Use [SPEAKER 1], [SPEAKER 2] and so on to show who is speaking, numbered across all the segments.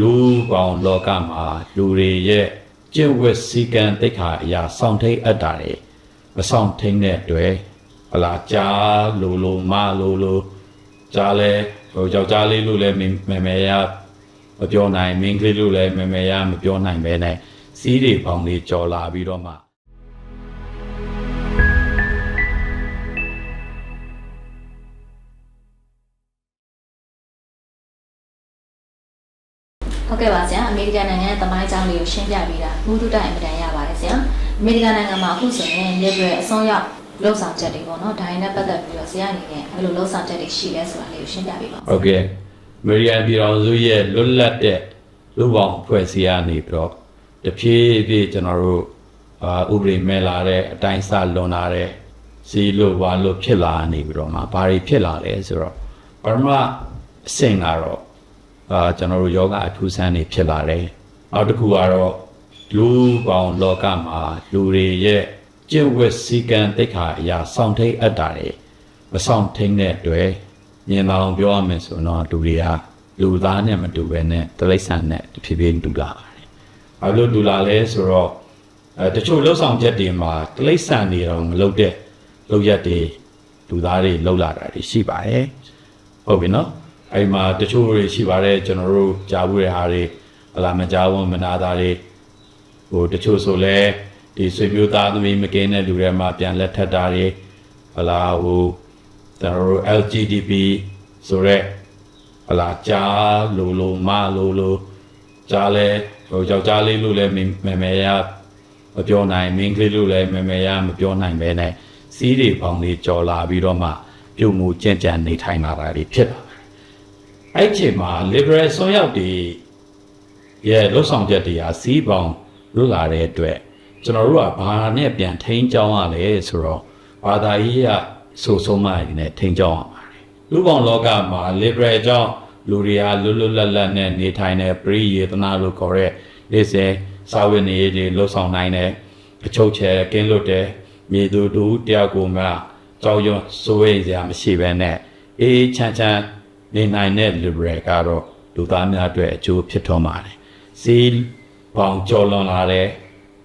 [SPEAKER 1] လူပေါင်းလောကမှာလူတွေရဲ့ကျင့်ဝတ်စည်းကမ်းတိတ်ခါအရာစောင့်ထိန်အပ်တာတွေမဆောင်ထိန်တဲ့အတွက်ဟလာကြားလိုလိုမလိုလိုကြားလဲဟိုယောက်ျားလေးလို့လည်းမမမေရမပြောနိုင်မင်းကလေးလို့လည်းမမေရမပြောနိုင်ပဲနဲ့စီးတွေပေါင်းလေးကြော်လာပြီးတော့မှ
[SPEAKER 2] ဟုတ်ကဲ့ပါဆရာအမေရိကန်နိုင်ငံရဲ့တမိုင်းကြောင်းလေးကိုရှင်းပြပေးတာဘူးတုတိုင်အမြင်ရပါတယ်ဆရာအမေရိကန်နိုင်ငံမှာအခုဆိုရင် liberal အစွန်းရောက်လှုပ်ဆောင်ချက်တွေပေါ့နော်ဒါရင်းနဲ့ပတ်သက်ပြီးတော့ဆရာအနေနဲ့ဘယ်လိုလှုပ်ဆောင်ချက်တွေရှိလဲဆိုတာလေးကိုရှင်းပြပေးပါဦး
[SPEAKER 1] ဟုတ်ကဲ့အမေရိကန်ပြည်တော်စုရဲ့လွတ်လပ်တဲ့လူပေါင်းဖွဲ့စည်းရနေပြီးတော့တဖြည်းဖြည်းကျွန်တော်တို့အာဥပဒေမဲ့လာတဲ့အတိုင်းအစလွန်လာတဲ့စီလို့ဘာလို့ဖြစ်လာနေပြီးတော့မှဘာတွေဖြစ်လာလဲဆိုတော့ပထမအဆင့်ကတော့ အာကျွန်တော်တို့ယောဂအထူးဆန်းနေဖြစ်လာတယ်နောက်တစ်ခုကတော့လူပေါင်းလောကမှာလူတွေရဲ့ကျင့်ဝတ်စည်းကမ်းတိတ်ခါအရာစောင့်ထိန်အပ်တာတွေမဆောင်ထိန်တဲ့အတွက်မြင်အောင်ပြောရမယ်ဆိုတော့လူတွေကလူသားနဲ့မတူဘဲနဲ့တိရစ္ဆာန်နဲ့တဖြည်းဖြည်းတူလာပါတယ်။ဘာလို့တူလာလဲဆိုတော့အဲတချို့လှုပ်ဆောင်ချက်တွေမှာတိရစ္ဆာန်တွေတော့မလုပ်တဲ့လုပ်ရက်တွေလူသားတွေလှုပ်လာတာတွေရှိပါတယ်။ဟုတ်ပြီနော်။ အဲဒီမှာတချို့တွေရှိပါတယ်ကျွန်တော်တို့ကြားဘူးတဲ့ဟာတွေဟလာမကြားဘူးမနာတာတွေဟိုတချို့ဆိုလဲဒီဆွေမျိုးသားသမီးမကင်းတဲ့လူတွေမှာပြန်လက်ထပ်တာတွေဟလာဟိုကျွန်တော်တို့ LGBT ဆိုရက်ဟလာကြားလိုလိုမလိုလိုကြားလဲဟိုယောက်ျားလေးလို့လည်းမမေရမပြောနိုင်မင်းကလေးလို့လည်းမမေရမပြောနိုင်ပဲနဲ့စီးတွေပေါင်းလေးကြော်လာပြီးတော့မှပြုံမှုကြင်ကြံနေထိုင်လာတာတွေဖြစ်လာတယ် အဲ့ဒီအချိန်မှာ liberal ဆွန်ရောက်တွေရဲ့လှုပ်ဆောင်ချက်တွေဟာစီးပေါင်လွတ်လာတဲ့အတွက်ကျွန်တော်တို့ကဘာနဲ့ပြန်ထိန်းကျောင်းရလဲဆိုတော့ဘာသာရေးရဆိုဆုံးမရည်နဲ့ထိန်းကျောင်းရပါတယ်လူပေါင်းလောကမှာ liberal ကြောင့်လူတွေဟာလွတ်လွတ်လပ်လပ်နဲ့နေထိုင်တဲ့ပရိယေသနာလို့ခေါ်တဲ့လက်စဲစာဝတ်နေရေးတွေလှုပ်ဆောင်နိုင်တဲ့အချုပ်ချယ်ကင်းလွတ်တဲ့မြေသူတူတယောက်ကိုမှကြောက်ရွံ့စိုးရိမ်စရာမရှိဘဲနဲ့အေးချမ်းချမ်း နေနိုင်တဲ့ liberal ကတော့လူသားများအတွက်အကျိုးဖြစ်ထွန်းပါတယ်စီးပေါင်ကြော်လွန်လာတဲ့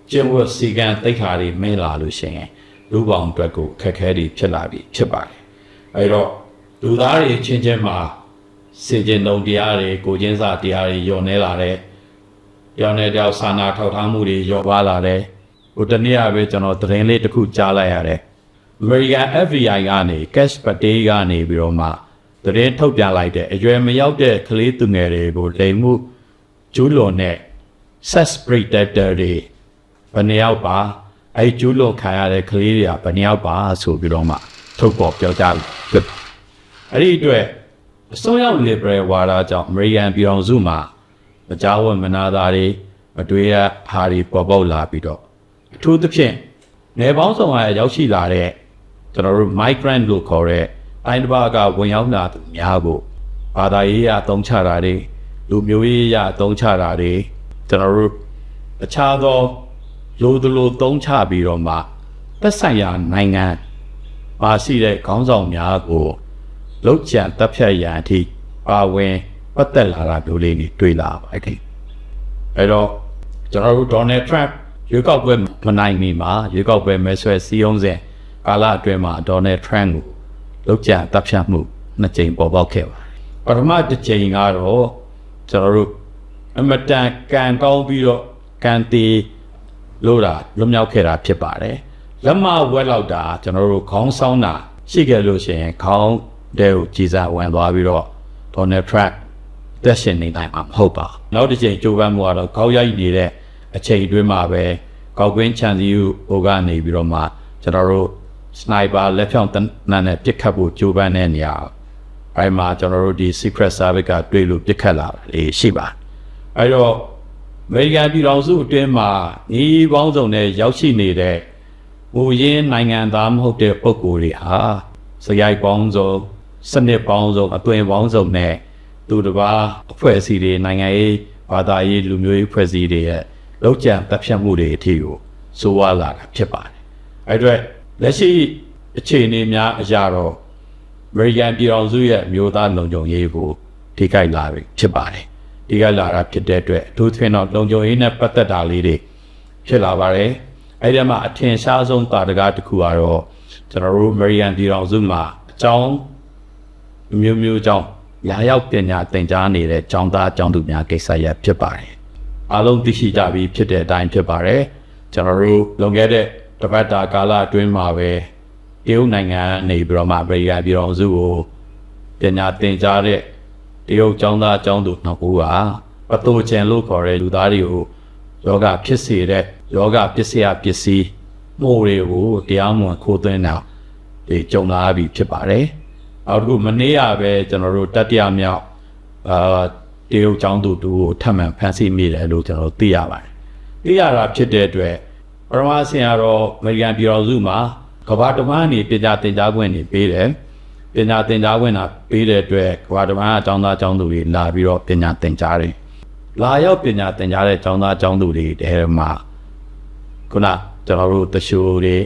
[SPEAKER 1] ကျင့်ဝတ်စည်းကမ်းတိတ်ခါတွေမင်းလာလို့ရှိရင်လူပေါင်းအတွက်ကိုခက်ခဲတွေဖြစ်လာပြီဖြစ်ပါတယ်အဲတော့လူသားတွေချင်းချင်းမှာစင်ကြင်တုံတရားတွေကိုချင်းစာတရားတွေညော်နေလာတဲ့ရောင်းနေတော့စာနာထောက်ထားမှုတွေညော်ပါလာတဲ့ဟိုတနေ့ကပဲကျွန်တော်သတင်းလေးတစ်ခုကြားလိုက်ရတယ် American FBI ကနေ cash pay ကနေပြီးတော့မှ သတင်းထုတ်ပြန်လိုက်တဲ့အရွယ်မရောက်တဲ့ကလေးသူငယ်တွေကိုလိမ်မှုကျူးလွန်တဲ့ sex predator တွေဘယ်နှယောက်ပါအဲ့ကျူးလွန်ခံရတဲ့ကလေးတွေကဘယ်နှယောက်ပါဆိုပြီးတော့မှထုတ်ပေါ်ပြောကြားဖြစ်အဲ့ဒီအတွက်အစွန်းရောက် liberal ဝါဒကြောင့် American ပြည်တော်စုမှာမကြောက်ဝမနာတာတွေမတွေးရဟာတွေပေါ်ပေါက်လာပြီးတော့အထူးသဖြင့်နယ်ပေါင်းဆောင်ရရောက်ရှိလာတဲ့ကျွန်တော်တို့ migrant လို့ခေါ်တဲ့ တိုင်းတစ်ပါးကဝင်ရောက်လာသူများကိုဘာသာရေးအသုံးချတာတွေလူမျိုးရေးအရအသုံးချတာတွေကျွန်တော်တို့အခြားသောလူသူလူသုံးချပြီးတော့မှသက်ဆိုင်ရာနိုင်ငံပါရှိတဲ့ခေါင်းဆောင်များကိုလုတ်ချံတပ်ဖြတ်ရန်အထိပါဝင်ပတ်သက်လာတာမျိုးလေးတွေတွေ့လာပါတယ်အဲတော့ကျွန်တော်တို့ Donald Trump ရွေးကောက်ပွဲမနိုင်မီမှာရွေးကောက်ပွဲမဲဆွဲစည်းရုံးစဉ်ကာလအတွင်းမှာ Donald Trump ကို လုတ်ချံတပ်ဖြတ်မှုနှစ်ကြိမ်ပေါ်ပေါက်ခဲ့ပါတယ်ပထမတစ်ကြိမ်ကတော့ကျွန်တော်တို့အမတန်ကန်ကောင်းပြီးတော့ကန်တီလို့တာလွတ်မြောက်ခဲ့တာဖြစ်ပါတယ်လက်မဝက်လောက်တာကျွန်တော်တို့ခေါင်းဆောင်တာရှိခဲ့လို့ရှိရင်ခေါင်းတဲကိုကြည်စားဝင်သွားပြီးတော့ Donald Trump တက်ရှင်နေနိုင်မှာမဟုတ်ပါဘူးနောက်တစ်ချိန်ကြိုးပမ်းမှုကတော့ခေါင်းရိုက်နေတဲ့အချိန်အတွင်းမှာပဲကောက်ကွင်းချန်စီကိုဟိုကနေပြီးတော့မှကျွန်တော်တို့ စနိုက်ပါလက်ဖြောင့်တနန်းနဲ့ပစ်ခတ်ဖို့ကြိုးပမ်းတဲ့နေရာအဲ့မှာကျွန်တော်တို့ဒီ secret service ကတွေ့လို့ပြစ်ခတ်လာတာလေရှိပါအဲ့တော့အမေရိကန်ပြည်ထောင်စုအတွင်းမှာဤပေါင်းစုံနဲ့ရောက်ရှိနေတဲ့မူရင်းနိုင်ငံသားမဟုတ်တဲ့ပုဂ္ဂိုလ်တွေဟာစရိုက်ပေါင်းစုံစနစ်ပေါင်းစုံအသွင်ပေါင်းစုံနဲ့သူတစ်ပါးအဖွဲ့အစည်းတွေနိုင်ငံရေးဘာသာရေးလူမျိုးရေးအဖွဲ့အစည်းတွေရဲ့လောက်ကျန်တပ်ဖြတ်မှုတွေအထိကိုစိုးဝါလာတာဖြစ်ပါတယ်အဲ့အတွက် လက်ရှိအခြေအနေများအရာတော့အမေရိကန်ပြည်တော်စုရဲ့အမျိုးသားလုံခြုံရေးကိုထိခိုက်လာပြီဖြစ်ပါတယ်ဒီကလာတာဖြစ်တဲ့အတွက်အထူးသဖြင့်တော့လုံခြုံရေးနဲ့ပတ်သက်တာလေးတွေဖြစ်လာပါတယ်အဲ့ဒီမှာအထင်ရှားဆုံးတာတကားတစ်ခုကတော့ကျွန်တော်တို့ American ပြည်တော်စုမှာအကြောင်းမျိုးမျိုးကြောင့်လာရောက်ပညာသင်ကြားနေတဲ့ကျောင်းသားကျောင်းသူများကိစ္စရပ်ဖြစ်ပါတယ်အားလုံးသိရှိကြပြီးဖြစ်တဲ့အတိုင်းဖြစ်ပါတယ်ကျွန်တော်တို့လွန်ခဲ့တဲ့ တပတ်တာကာလအတွင်းမှာပဲတရုတ်နိုင်ငံနေပြီးတော့မှအမေရိကန်ပြည်တော်စုကိုပညာသင်ကြားတဲ့တရုတ်ကျောင်းသားကျောင်းသူနှစ်ဦးဟာပသိုလ်ကျန်လို့ခေါ်တဲ့လူသားတွေကိုယောဂဖြစ်စေတဲ့ယောဂပစ္စယပစ္စည်းမှုတွေကိုတရားမဝင်ခိုးသွင်းတာဒီကြုံလာပြီဖြစ်ပါတယ်။နောက်တစ်ခုမနေ့ကပဲကျွန်တော်တို့တတိယမြောက်အာတရုတ်ကျောင်းသူတူကိုထပ်မံဖမ်းဆီးမိတယ်လို့ကျွန်တော်သိရပါတယ်။သိရတာဖြစ်တဲ့အတွက် ပရမဆင်ကတော့အမေရိကန်ပြည်တော်စုမှာကမ္ဘာတမန်နေပညာသင်ကြားခွင့်နေပေးတယ်။ပညာသင်ကြားခွင့်တာပေးတဲ့အတွက်ကဘာဓမ္မအကြောင်းသားအကြောင်းသူတွေလာပြီးတော့ပညာသင်ကြားတယ်။လာရောက်ပညာသင်ကြားတဲ့အကြောင်းသားအကြောင်းသူတွေတဲမှာခုနကျွန်တော်တို့တရှိုးတွေ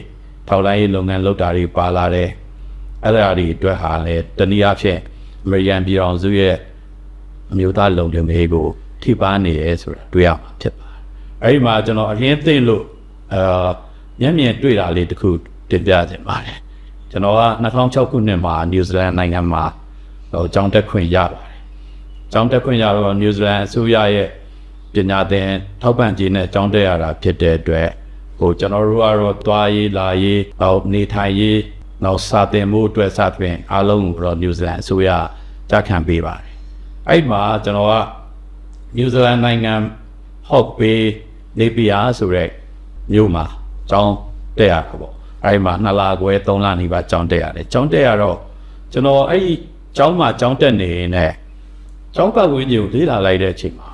[SPEAKER 1] ထောက်လိုင်းရေးလုပ်ငန်းလုပ်တာတွေပါလာတယ်။အဲ့ဒါတွေအတွက်ဟာလေတနည်းအားဖြင့်အမေရိကန်ပြည်တော်စုရဲ့အမျိုးသားလုံခြုံရေးကိုထိပါနေရဲဆိုတာတွေ့ရမှာဖြစ်ပါတယ်။အဲ့ဒီမှာကျွန်တော်အရင်သိလို့ အာမျက်မြင်တွေ့တာလေးတစ်ခုတင်ပြခြင်းပါတယ်။ကျွန်တော်က2006ခုနှစ်မှာနယူးဇီလန်နိုင်ငံမှာဟိုကျောင်းတက်ခွင့်ရပါတယ်။ကျောင်းတက်ခွင့်ရတော့နယူးဇီလန်အစိုးရရဲ့ပညာသင်ထောက်ပံ့ကြေးနဲ့ကျောင်းတက်ရတာဖြစ်တဲ့အတွက်ဟိုကျွန်တော်တို့ကတော့သွားရေးလာရေးနောက်နေထိုင်ရေးနောက်စာသင်မှုအတွက်စသဖြင့်အားလုံးကိုတော့နယူးဇီလန်အစိုးရကြခံပေးပါတယ်။အဲ့ဒီမှာကျွန်တော်ကနယူးဇီလန်နိုင်ငံဟော့ပေးနေပီယာဆိုတဲ့ မြို့မှာကျောင်းတက်ရတာပေါ့အဲ့ဒီမှာ2လခွဲ3လနေပါကြောင်းတက်ရတယ်ကြောင်းတက်ရတော့ကျွန်တော်အဲ့ဒီကျောင်းမှာကျောင်းတက်နေရင်ねကျောင်းပတ်ဝန်းကျင်ကိုလေ့လာလိုက်တဲ့အချိန်မှာ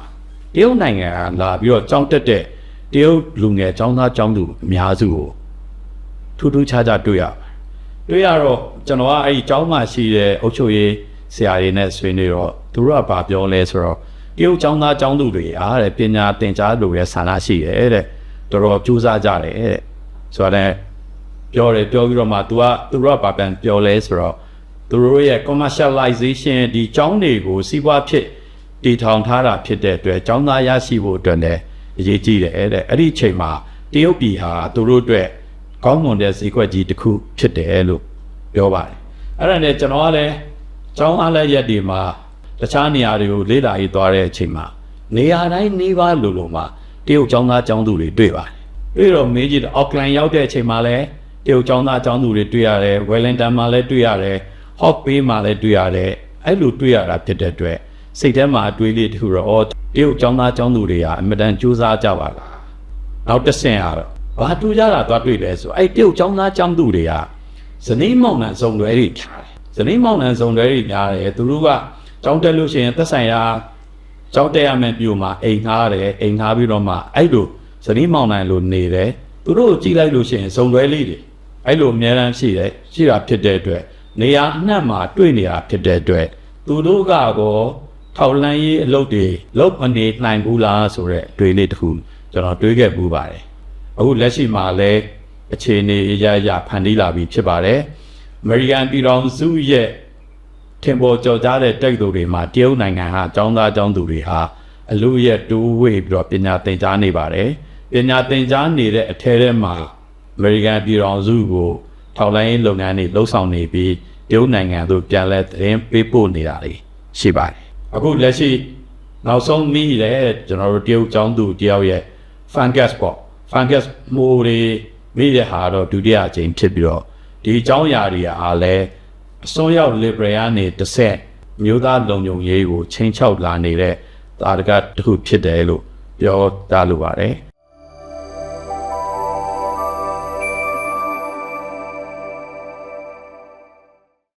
[SPEAKER 1] တရုတ်နိုင်ငံကလာပြီးတော့ကျောင်းတက်တဲ့တရုတ်လူငယ်ကျောင်းသားကျောင်းသူအများစုကိုထူးထူးခြားခြားတွေ့ရပါတယ်တွေ့ရတော့ကျွန်တော်ကအဲ့ဒီကျောင်းမှာရှိတဲ့အုပ်ချုပ်ရေးဆရာတွေနဲ့ဆွေးနွေးတော့သူတို့ကဘာပြောလဲဆိုတော့တရုတ်ကျောင်းသားကျောင်းသူတွေအားတဲ့ပညာသင်ကြားလိုရဲ့ဆန္ဒရှိတယ်တဲ့ တော်တော်ကြိုးစားကြတယ်တဲ့ဆိုတော့ ပြောတယ်ပြောပြီးတော့မှ तू ကသူတို့ကဘာပန်ပြောလဲဆိုတော့သူတို့ရဲ့ commercialization ဒီចောင်းတွေကိုစီးပွားဖြစ်တည်ထောင်ထားတာဖြစ်တဲ့အတွက်ចောင်းသားရရှိဖို့အတွက်လည်းအရေးကြီးတယ်တဲ့အဲ့ဒီအချိန်မှာတရုတ်ပြည်ဟာသူတို့အတွက်ကောင်းမွန်တဲ့ဈေးကွက်ကြီးတစ်ခုဖြစ်တယ်လို့ပြောပါတယ်အဲ့ဒါနဲ့ကျွန်တော်ကလည်းចောင်းအားလည်းရက်ဒီမှာတခြားနေရာတွေကိုလေ့လာရေးသွားတဲ့အချိန်မှာနေရာတိုင်းနေပါလို့လို့မှာ တရုတ်ចောင်းသားចောင်းသူတွေတွေ့ပါတယ်ပြီးတော့မေးကြည့်တော့အောက်ကလန်ရောက်တဲ့အချိန်မှာလည်းတရုတ်ကျောင်းသားကျောင်းသူတွေတွေ့ရတယ်ဝယ်လင်တန်မှာလည်းတွေ့ရတယ်ဟော့ပေးမှာလည်းတွေ့ရတယ်အဲ့လိုတွေ့ရတာဖြစ်တဲ့အတွက်စိတ်ထဲမှာအတွေးလေးတစ်ခုတော့အော်တရုတ်ကျောင်းသားကျောင်းသူတွေဟာအမြဲတမ်းကြိုးစားကြပါလားနောက်တစ်ဆင့်ကတော့ဘာတူကြတာသွားတွေ့လဲဆိုအဲ့တရုတ်ကျောင်းသားကျောင်းသူတွေကဇနီးမောင်နှံစုံတွေတွေများတယ်ဇနီးမောင်နှံစုံတွေတွေများတယ်သူတို့ကကျောင်းတက်လို့ရှိရင်သက်ဆိုင်ရာ ကျောင်းတက်ရမယ့်မြို့မှာအိမ်ငှားတယ်အိမ်ငှားပြီးတော့မှအဲ့လိုဇနီးမောင်နိုင်လို့နေတယ်သူတို့ကိုကြည့်လိုက်လို့ရှိရင်စုံတွဲလေးတွေအဲ့လိုအများတန်းရှိတယ်ရှိတာဖြစ်တဲ့အတွက်နေရာအနှံ့မှာတွေ့နေတာဖြစ်တဲ့အတွက်သူတို့ကတော့ထောက်လန်းရေးအလုပ်တွေလုပ်မနေနိုင်ဘူးလားဆိုတော့အတွေ့လေးတစ်ခုကျွန်တော်တွေးခဲ့ပူပါတယ်အခုလက်ရှိမှာလည်းအခြေအနေအရရဖန်တီးလာပြီဖြစ်ပါတယ်အမေရိကန်ပြည်တော်စုရဲ့ ထင်ပေါ်ကျော်ကြားတဲ့တိုက်သူတွေမှာတရုတ်နိုင်ငံဟာចောင်းသားចောင်းသူတွေဟာအလူရဲ့တိုးဝေးပြီးတော့ပညာသင်ကြားနေပါတယ်ပညာသင်ကြားနေတဲ့အထဲထဲမှာအမေရိကန်ပြည်တော်စုကိုထောက်လိုင်းရေးလုပ်ငန်းတွေလှုပ်ဆောင်နေပြီးတရုတ်နိုင်ငံသို့ပြန်လဲသတင်းပေးပို့နေတာတွေရှိပါတယ်အခုလက်ရှိနောက်ဆုံးမိတဲ့ကျွန်တော်တို့တရုတ်ចောင်းသူတယောက်ရဲ့ fungus ပေါ့ fungus မိုးတွေမိတဲ့ဟာတော့ဒုတိယအကြိမ်ဖြစ်ပြီးတော့ဒီအကြောင်းအရာတွေအားလဲ အစွန်းရောက် liberal ကနေတစ်ဆက်မျိုးသားလုံခြုံရေးကိုချိန်ချောက်လာနေတဲ့တာတကတစ်ခုဖြစ်တယ်လို့ပြောတာလိုပါတယ်